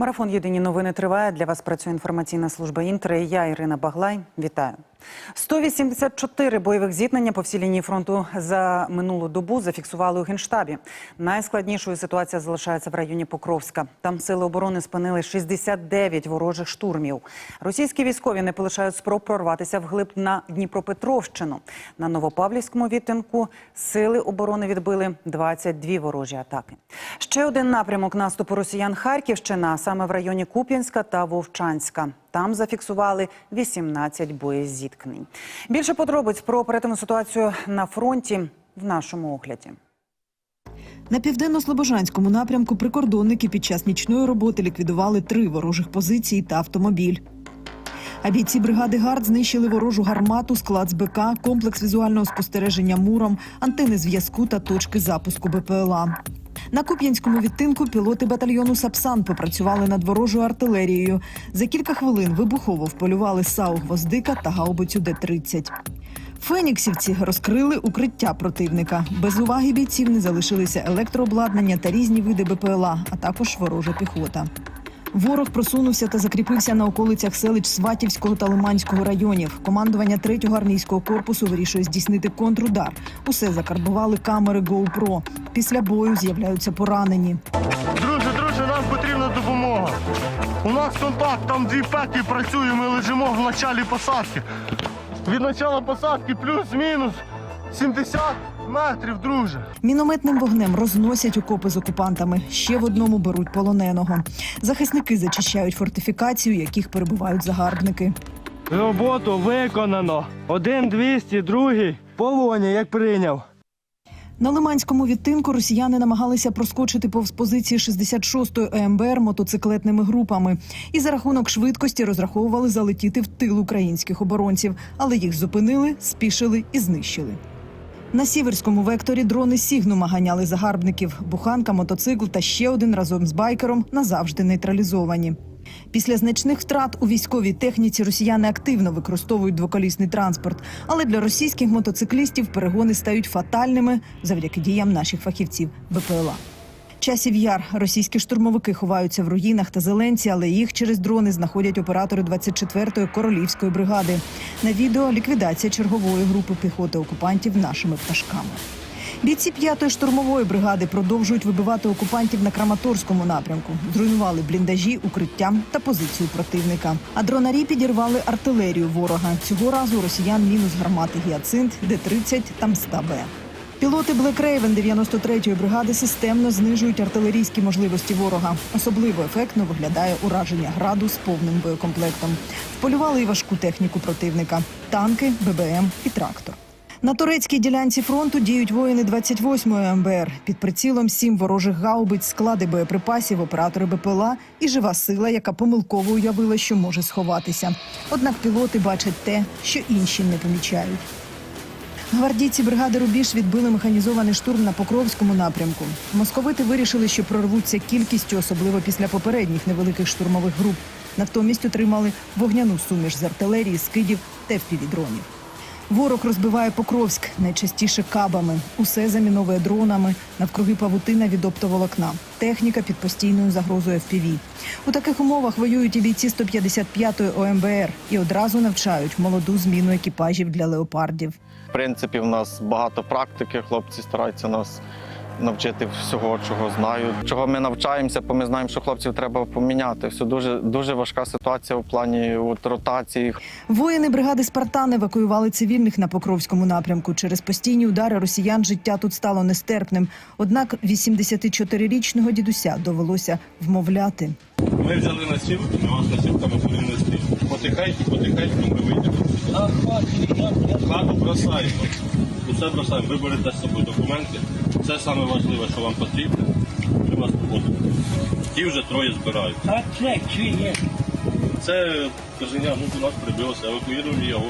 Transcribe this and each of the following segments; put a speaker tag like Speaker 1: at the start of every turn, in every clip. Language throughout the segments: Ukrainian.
Speaker 1: Марафон Єдині новини триває. Для вас працює інформаційна служба Інтер. І Я Ірина Баглай. Вітаю. 184 бойових зіткнення по всій лінії фронту за минулу добу зафіксували у генштабі. Найскладнішою ситуація залишається в районі Покровська. Там сили оборони спинили 69 ворожих штурмів. Російські військові не полишають спроб прорватися вглиб на Дніпропетровщину. На Новопавлівському відтинку сили оборони відбили 22 ворожі атаки. Ще один напрямок наступу росіян Харківщина, саме в районі Куп'янська та Вовчанська. Там зафіксували 18 боєзіткнень. Більше подробиць про оперативну ситуацію на фронті в нашому огляді.
Speaker 2: На південно-слобожанському напрямку прикордонники під час нічної роботи ліквідували три ворожих позиції та автомобіль. А бійці бригади ГАРД знищили ворожу гармату, склад з БК, комплекс візуального спостереження муром, антени зв'язку та точки запуску БПЛА. На Куп'янському відтинку пілоти батальйону Сапсан попрацювали над ворожою артилерією. За кілька хвилин вибухово вполювали САУ «Гвоздика» та гаубицю Д-30. Феніксівці розкрили укриття противника. Без уваги бійців не залишилися електрообладнання та різні види БПЛА, а також ворожа піхота. Ворог просунувся та закріпився на околицях селищ Сватівського та Лиманського районів. Командування 3-го армійського корпусу вирішує здійснити контрудар. Усе закарбували камери GoPro. Після бою з'являються поранені.
Speaker 3: Друже, друже, нам потрібна допомога. У нас контакт, там дві пеки працює, ми лежимо в началі посадки. Від начала посадки плюс-мінус 70 метрів, друже.
Speaker 2: Мінометним вогнем розносять окопи з окупантами. Ще в одному беруть полоненого. Захисники зачищають фортифікацію, яких перебувають загарбники.
Speaker 3: Роботу виконано. Один 200, другий полоні, як прийняв.
Speaker 2: На Лиманському відтинку росіяни намагалися проскочити повз позиції 66-ї ЕМБР мотоциклетними групами і за рахунок швидкості розраховували залетіти в тил українських оборонців, але їх зупинили, спішили і знищили. На сіверському векторі дрони Сігнума ганяли загарбників. Буханка, мотоцикл та ще один разом з байкером назавжди нейтралізовані. Після значних втрат у військовій техніці росіяни активно використовують двоколісний транспорт, але для російських мотоциклістів перегони стають фатальними завдяки діям наших фахівців БПЛА. Часів яр російські штурмовики ховаються в руїнах та зеленці, але їх через дрони знаходять оператори 24-ї королівської бригади. На відео ліквідація чергової групи піхоти окупантів нашими пташками. Бійці 5-ї штурмової бригади продовжують вибивати окупантів на Краматорському напрямку. Зруйнували бліндажі, укриття та позицію противника. А дронарі підірвали артилерію ворога. Цього разу росіян мінус гармати Гіацинт, Д-30 та Мста-Б. Пілоти Black Raven 93-ї бригади системно знижують артилерійські можливості ворога. Особливо ефектно виглядає ураження граду з повним боєкомплектом. Вполювали і важку техніку противника: танки, ББМ і трактор. На турецькій ділянці фронту діють воїни 28-ї МБР. Під прицілом сім ворожих гаубиць, склади боєприпасів, оператори БПЛА і жива сила, яка помилково уявила, що може сховатися. Однак пілоти бачать те, що інші не помічають. Гвардійці бригади Рубіж відбили механізований штурм на Покровському напрямку. Московити вирішили, що прорвуться кількістю, особливо після попередніх невеликих штурмових груп. Натомість отримали вогняну суміш з артилерії, скидів та впівдронів. Ворог розбиває Покровськ найчастіше кабами. Усе заміновує дронами. Навкруги павутина від оптоволокна. Техніка під постійною загрозою FPV. У таких умовах воюють і бійці 155-ї ОМБР і одразу навчають молоду зміну екіпажів для леопардів.
Speaker 4: В принципі, в нас багато практики. Хлопці стараються нас навчити всього, чого знають. Чого ми навчаємося, бо ми знаємо, що хлопців треба поміняти. Все дуже дуже важка ситуація в плані от, ротації.
Speaker 2: Воїни бригади Спартан евакуювали цивільних на Покровському напрямку. Через постійні удари росіян життя тут стало нестерпним. Однак 84-річного дідуся довелося вмовляти.
Speaker 5: Ми взяли носілки, ми вас носілками будемо нести. Потихеньку, потихеньку ми вийдемо. Хату бросаємо. Усе бросаємо. Ви берете з собою документи. Це саме важливе, що вам потрібно. Ми вас проводимо. Ті вже троє збирають.
Speaker 6: А це чи є?
Speaker 5: Це каженя, ну до нас прибилося, евакуювали його.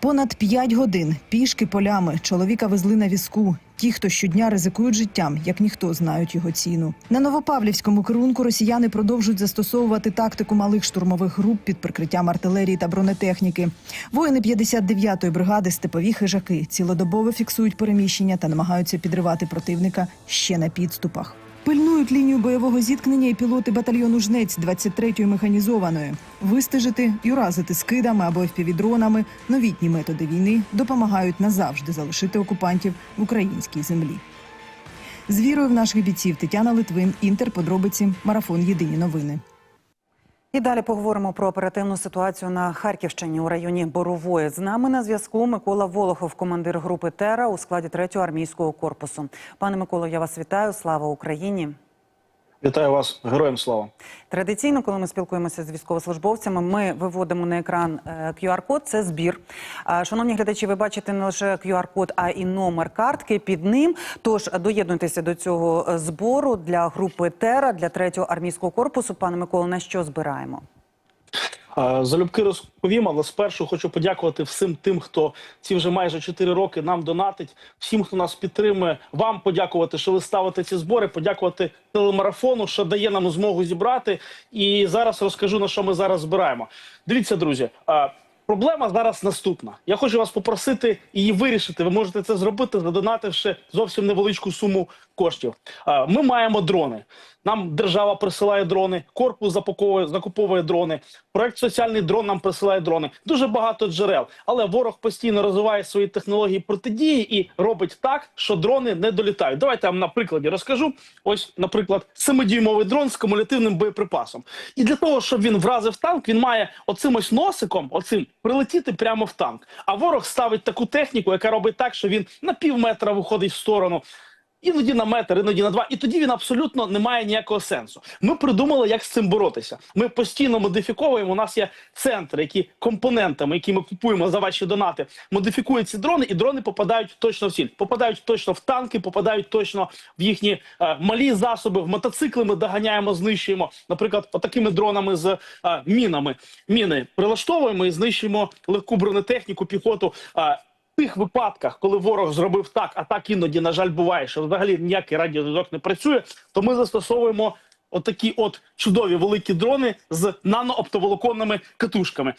Speaker 2: Понад п'ять годин пішки полями чоловіка везли на візку. Ті, хто щодня ризикують життям, як ніхто знають його ціну. На Новопавлівському керунку росіяни продовжують застосовувати тактику малих штурмових груп під прикриттям артилерії та бронетехніки. Воїни 59-ї бригади степові хижаки цілодобово фіксують переміщення та намагаються підривати противника ще на підступах. Пильнують лінію бойового зіткнення і пілоти батальйону жнець 23-ї механізованої. Вистежити і уразити скидами або впівдронами новітні методи війни допомагають назавжди залишити окупантів в українській землі. З вірою в наших бійців Тетяна Литвин, Інтер, подробиці, марафон Єдині новини.
Speaker 1: І далі поговоримо про оперативну ситуацію на Харківщині у районі Борової. З нами на зв'язку Микола Волохов, командир групи Тера у складі 3-го армійського корпусу. Пане Миколо, я вас вітаю. Слава Україні!
Speaker 6: Вітаю вас, героям слава.
Speaker 1: Традиційно, коли ми спілкуємося з військовослужбовцями, ми виводимо на екран е, QR-код. Це збір. Шановні глядачі, ви бачите не лише QR-код, а і номер картки під ним. Тож доєднуйтеся до цього е, збору для групи Тера для 3-го армійського корпусу. Пане Микола, на що збираємо?
Speaker 6: Е, Залюбки розповім, але спершу хочу подякувати всім тим, хто ці вже майже 4 роки нам донатить, всім, хто нас підтримує. Вам подякувати, що ви ставите ці збори. Подякувати телемарафону, що дає нам змогу зібрати. І зараз розкажу на що ми зараз збираємо. Дивіться, друзі. е, Проблема зараз наступна. Я хочу вас попросити її вирішити. Ви можете це зробити, задонативши зовсім невеличку суму коштів. Ми маємо дрони. Нам держава присилає дрони, корпус запаковує, закуповує дрони. Проект соціальний дрон нам присилає дрони. Дуже багато джерел. Але ворог постійно розвиває свої технології протидії і робить так, що дрони не долітають. Давайте я вам на прикладі розкажу. Ось, наприклад, семидюймовий дрон з кумулятивним боєприпасом. І для того, щоб він вразив танк, він має оцим ось носиком, оцим прилетіти прямо в танк. А ворог ставить таку техніку, яка робить так, що він на пів метра виходить в сторону. Іноді на метр, іноді на два, і тоді він абсолютно не має ніякого сенсу. Ми придумали, як з цим боротися. Ми постійно модифіковуємо. У нас є центри, які компонентами, які ми купуємо за ваші донати, модифікують ці дрони, і дрони попадають точно в ціль. Попадають точно в танки, попадають точно в їхні е, малі засоби. В мотоцикли ми доганяємо, знищуємо. Наприклад, отакими дронами з е, мінами. Міни прилаштовуємо і знищуємо легку бронетехніку, піхоту. Е, тих випадках, коли ворог зробив так, а так іноді, на жаль, буває, що взагалі ніякий радіозв'язок не працює, то ми застосовуємо отакі от чудові великі дрони з нанооптоволоконними катушками.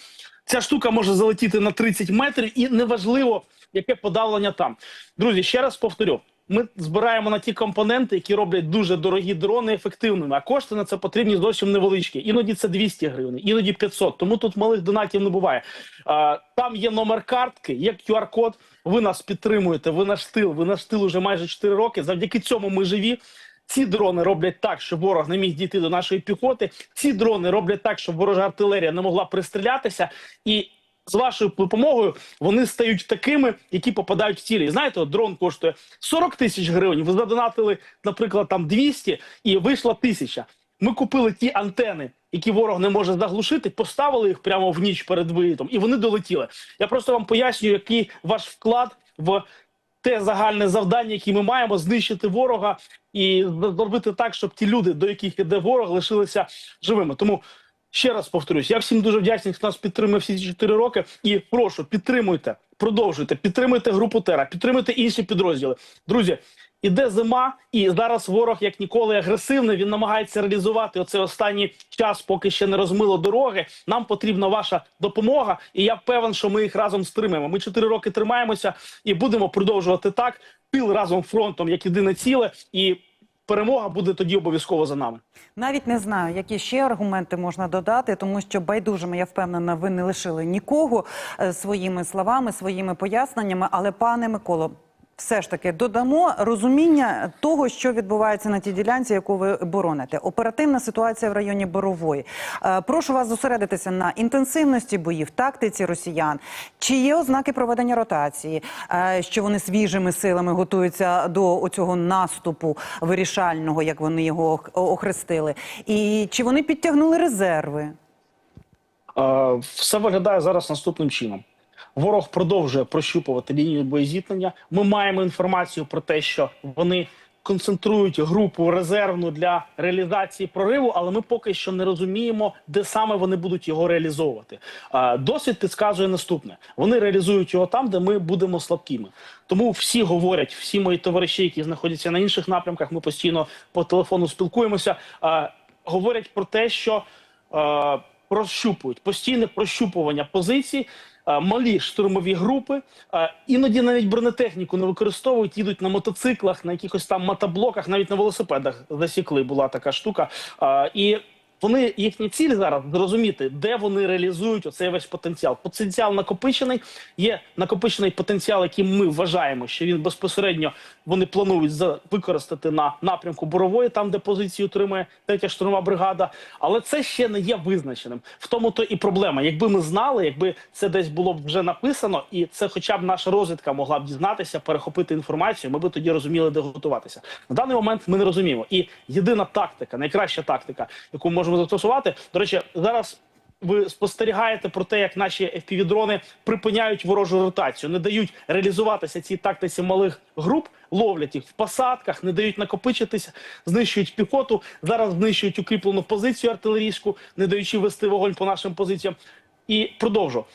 Speaker 6: Ця штука може залетіти на 30 метрів, і неважливо, яке подавлення там. Друзі, ще раз повторю. Ми збираємо на ті компоненти, які роблять дуже дорогі дрони ефективними. А кошти на це потрібні зовсім невеличкі. Іноді це 200 гривень, іноді 500. Тому тут малих донатів не буває. А, там є номер картки, є QR-код. Ви нас підтримуєте. Ви наш тил. Ви наш тил уже майже 4 роки. Завдяки цьому ми живі. Ці дрони роблять так, щоб ворог не міг дійти до нашої піхоти. Ці дрони роблять так, щоб ворожа артилерія не могла пристрілятися. І з вашою допомогою вони стають такими, які попадають в цілі. Знаєте, от дрон коштує 40 тисяч гривень. Ви задонатили, наприклад, там 200 і вийшла тисяча. Ми купили ті антени, які ворог не може заглушити, поставили їх прямо в ніч перед виїздом, і вони долетіли. Я просто вам пояснюю, який ваш вклад в те загальне завдання, яке ми маємо, знищити ворога і зробити так, щоб ті люди, до яких іде ворог, лишилися живими. Тому ще раз повторюсь, я всім дуже вдячний, хто нас підтримує всі ці 4 роки. І прошу, підтримуйте, продовжуйте, підтримуйте групу Тера, підтримуйте інші підрозділи. Друзі, іде зима, і зараз ворог як ніколи агресивний. Він намагається реалізувати оцей останній час, поки ще не розмило дороги. Нам потрібна ваша допомога, і я певен, що ми їх разом стримаємо. Ми 4 роки тримаємося і будемо продовжувати так. Тил разом фронтом як єдине ціле, і перемога буде тоді обов'язково за нами.
Speaker 1: Навіть не знаю, які ще аргументи можна додати, тому що байдужими, я впевнена, ви не лишили нікого е, своїми словами, своїми поясненнями. Але, пане Миколо, все ж таки додамо розуміння того, що відбувається на тій ділянці, яку ви бороните. Оперативна ситуація в районі Борової. Е, Прошу вас зосередитися на інтенсивності боїв, тактиці росіян. Чи є ознаки проведення ротації, е, що вони свіжими силами готуються до цього наступу вирішального, як вони його ох- охрестили? І чи вони підтягнули резерви?
Speaker 6: Е, Все виглядає зараз наступним чином. Ворог продовжує прощупувати лінію боєзіткнення. Ми маємо інформацію про те, що вони концентрують групу резервну для реалізації прориву, але ми поки що не розуміємо, де саме вони будуть його реалізовувати. Досвід підказує наступне: вони реалізують його там, де ми будемо слабкими. Тому всі говорять, всі мої товариші, які знаходяться на інших напрямках, ми постійно по телефону спілкуємося. Говорять про те, що прощупують постійне прощупування позицій. Е, малі штурмові групи, е, іноді навіть бронетехніку не використовують, їдуть на мотоциклах, на якихось там мотоблоках, навіть на велосипедах засікли. Була така штука. Е, І вони їхні цілі зараз зрозуміти, де вони реалізують оцей весь потенціал. Потенціал накопичений. Є накопичений потенціал, який ми вважаємо, що він безпосередньо вони планують за використати на напрямку борової, там де позицію отримує третя штурмова бригада. Але це ще не є визначеним. В тому то і проблема. Якби ми знали, якби це десь було б вже написано, і це, хоча б наша розвідка могла б дізнатися, перехопити інформацію, ми б тоді розуміли, де готуватися. На даний момент ми не розуміємо. І єдина тактика, найкраща тактика, яку ми можемо застосувати. До речі, зараз. Ви спостерігаєте про те, як наші FPV-дрони припиняють ворожу ротацію, не дають реалізуватися цій тактиці малих груп, ловлять їх в посадках, не дають накопичитися, знищують піхоту. Зараз знищують укріплену позицію артилерійську, не даючи вести вогонь по нашим позиціям. І продовжу.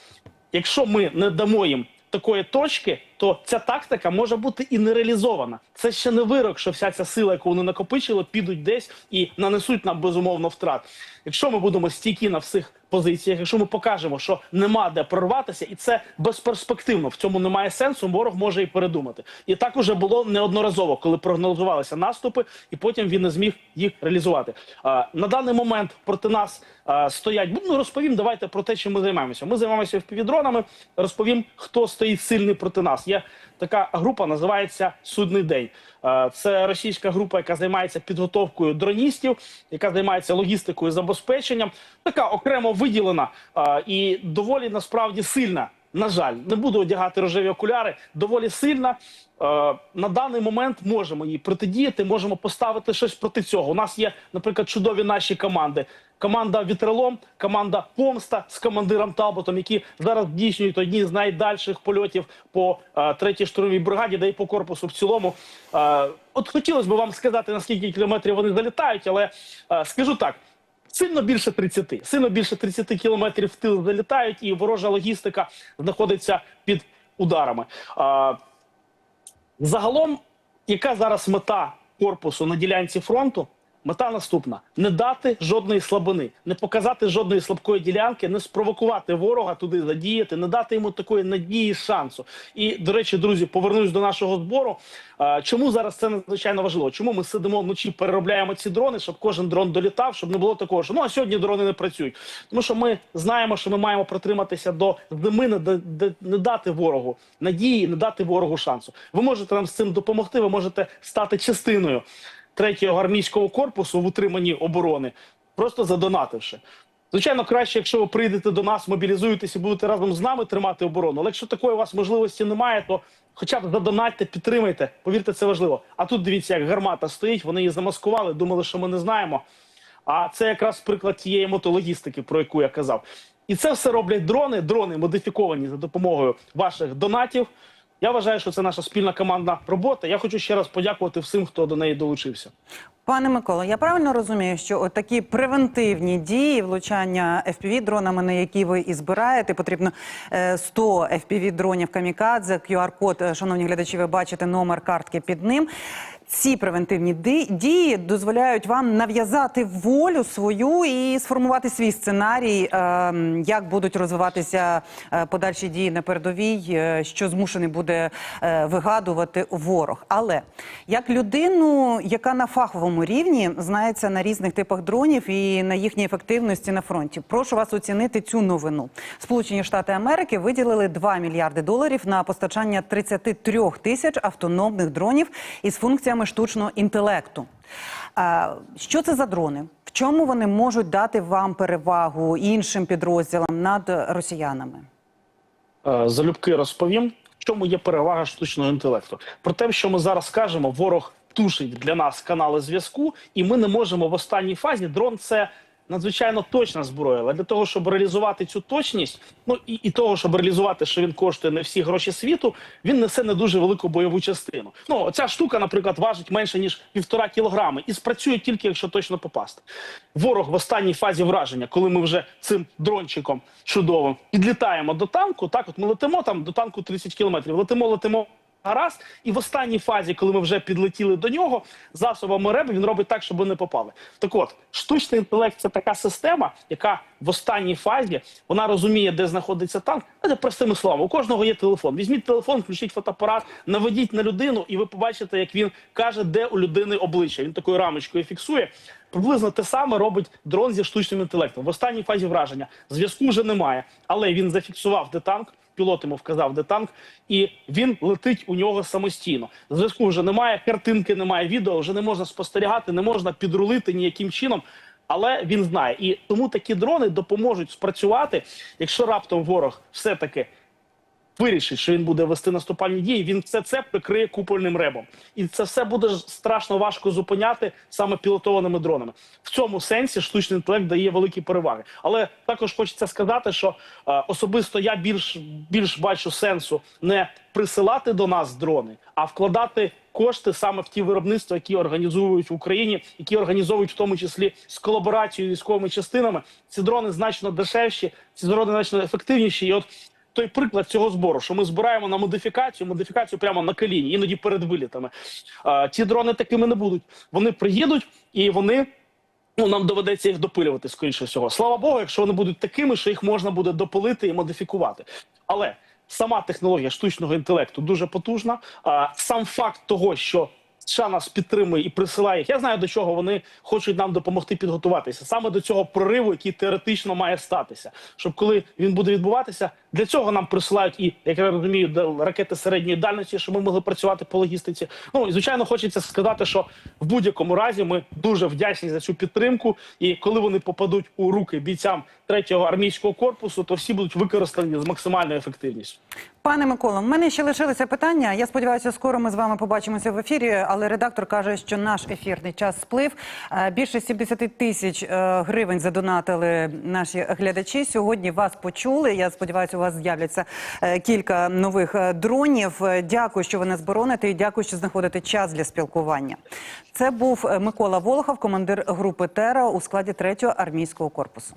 Speaker 6: Якщо ми не дамо їм такої точки, то ця тактика може бути і не реалізована. Це ще не вирок, що вся ця сила, яку вони накопичили, підуть десь і нанесуть нам безумовно втрат. Якщо ми будемо стійкі на всіх позиціях, якщо ми покажемо, що нема де прорватися, і це безперспективно, в цьому немає сенсу, ворог може і передумати. І так уже було неодноразово, коли прогнозувалися наступи, і потім він не зміг їх реалізувати. А, на даний момент проти нас а, стоять. Ну розповім. Давайте про те, чим ми займаємося. Ми займаємося впівдронами. Розповім, хто стоїть сильний проти нас. Є така група, називається Судний день. Е, Це російська група, яка займається підготовкою дроністів, яка займається логістикою, забезпеченням. Така окремо виділена е, і доволі насправді сильна. На жаль, не буду одягати рожеві окуляри. Доволі сильна. Е, На даний момент можемо їй протидіяти, можемо поставити щось проти цього. У нас є, наприклад, чудові наші команди. Команда Вітрелом, команда Помста з командиром Талботом, які зараз здійснюють одні з найдальших польотів по е, третій штурмовій бригаді, де і по корпусу в цілому. Е, от хотілося б вам сказати, на скільки кілометрів вони залітають, але скажу так. Сильно більше 30. Сильно більше 30 кілометрів в тил залітають, і ворожа логістика знаходиться під ударами. А, загалом, яка зараз мета корпусу на ділянці фронту? Мета наступна: не дати жодної слабини, не показати жодної слабкої ділянки, не спровокувати ворога туди задіяти, не дати йому такої надії шансу. І до речі, друзі, повернусь до нашого збору. Чому зараз це надзвичайно важливо? Чому ми сидимо вночі, переробляємо ці дрони, щоб кожен дрон долітав, щоб не було такого, що ну а сьогодні дрони не працюють. Тому що ми знаємо, що ми маємо протриматися до зими, не, не дати ворогу надії, не дати ворогу шансу. Ви можете нам з цим допомогти. Ви можете стати частиною третього армійського корпусу в утриманні оборони, просто задонативши. Звичайно, краще, якщо ви прийдете до нас, мобілізуєтесь і будете разом з нами тримати оборону. Але якщо такої у вас можливості немає, то хоча б задонатьте, підтримайте. Повірте, це важливо. А тут дивіться, як гармата стоїть, вони її замаскували, думали, що ми не знаємо. А це якраз приклад тієї мотологістики, про яку я казав. І це все роблять дрони. Дрони модифіковані за допомогою ваших донатів. Я вважаю, що це наша спільна командна робота. Я хочу ще раз подякувати всім, хто до неї долучився.
Speaker 1: Пане Миколо, я правильно розумію, що от такі превентивні дії влучання fpv дронами, на які ви і збираєте, потрібно е, 100 fpv дронів камікадзе, QR-код, е, шановні глядачі, ви бачите номер картки під ним. Ці превентивні дії дозволяють вам нав'язати волю свою і сформувати свій сценарій, е, як будуть розвиватися е, подальші дії на передовій, е, що змушений буде вигадувати ворог. Але як людину, яка на фаховому рівні знається на різних типах дронів і на їхній ефективності на фронті, прошу вас оцінити цю новину. Сполучені Штати Америки виділили 2 мільярди доларів на постачання 33 тисяч автономних дронів із функціями штучного інтелекту. Що це за дрони? В чому вони можуть дати вам перевагу іншим підрозділам над росіянами?
Speaker 6: Е, залюбки розповім, в чому є перевага штучного інтелекту. Про те, що ми зараз кажемо, ворог тушить для нас канали зв'язку, і ми не можемо в останній фазі. Дрон це надзвичайно точна зброя. Але для того, щоб реалізувати цю точність, ну і, і того, щоб реалізувати, що він коштує не всі гроші світу, він несе не дуже велику бойову частину. Ну ця штука, наприклад, важить менше ніж півтора кілограми, і спрацює тільки якщо точно попасти. Ворог в останній фазі враження, коли ми вже цим дрончиком чудовим підлітаємо до танку. Так, от ми летимо там до танку 30 кілометрів. Летимо, летимо. Гаразд. І в останній фазі, коли ми вже підлетіли до нього, засобами РЕБ він робить так, щоб не попали. Так от, штучний інтелект це така система, яка в останній фазі вона розуміє, де знаходиться танк. Це простими словами, у кожного є телефон. Візьміть телефон, включіть фотоапарат, наведіть на людину, і ви побачите, як він каже, де у людини обличчя. Він такою рамочкою фіксує. Приблизно те саме робить дрон зі штучним інтелектом. В останній фазі враження зв'язку вже немає, але він зафіксував, де танк. Пілот йому вказав, де танк, і він летить у нього самостійно. Зв'язку вже немає, картинки немає, відео вже не можна спостерігати, не можна підрулити ніяким чином. Але він знає, і тому такі дрони допоможуть спрацювати, якщо раптом ворог все таки вирішить, що він буде вести наступальні дії, він все це прикриє купольним ребом, і це все буде страшно важко зупиняти саме пілотованими дронами. В цьому сенсі штучний інтелект дає великі переваги. Але також хочеться сказати, що е, особисто я більш більш бачу сенсу не присилати до нас дрони, а вкладати кошти саме в ті виробництва, які організовують в Україні, які організовують в тому числі з колаборацією військовими частинами. Ці дрони значно дешевші, ці дрони значно ефективніші. І от той приклад цього збору, що ми збираємо на модифікацію, модифікацію прямо на коліні, іноді перед вилітами. А, ці дрони такими не будуть. Вони приїдуть і вони. Ну, нам доведеться їх допилювати, скоріше всього. Слава Богу, якщо вони будуть такими, що їх можна буде допилити і модифікувати. Але сама технологія штучного інтелекту дуже потужна. А сам факт того, що США нас підтримує і присилає їх. Я знаю, до чого вони хочуть нам допомогти підготуватися. Саме до цього прориву, який теоретично має статися. Щоб коли він буде відбуватися, для цього нам присилають і, як я розумію, ракети середньої дальності, щоб ми могли працювати по логістиці. Ну і звичайно, хочеться сказати, що в будь-якому разі ми дуже вдячні за цю підтримку. І коли вони попадуть у руки бійцям третього армійського корпусу, то всі будуть використані з максимальною ефективністю.
Speaker 1: Пане Миколо, в мене ще лишилися питання. Я сподіваюся, скоро ми з вами побачимося в ефірі. Але редактор каже, що наш ефірний час сплив. Е, Більше 70 тисяч е, гривень задонатили наші глядачі. Сьогодні вас почули. Я сподіваюся, у вас з'являться е, кілька нових дронів. Дякую, що ви нас бороните, і дякую, що знаходите час для спілкування. Це був Микола Волохов, командир групи Тера у складі 3-го армійського корпусу.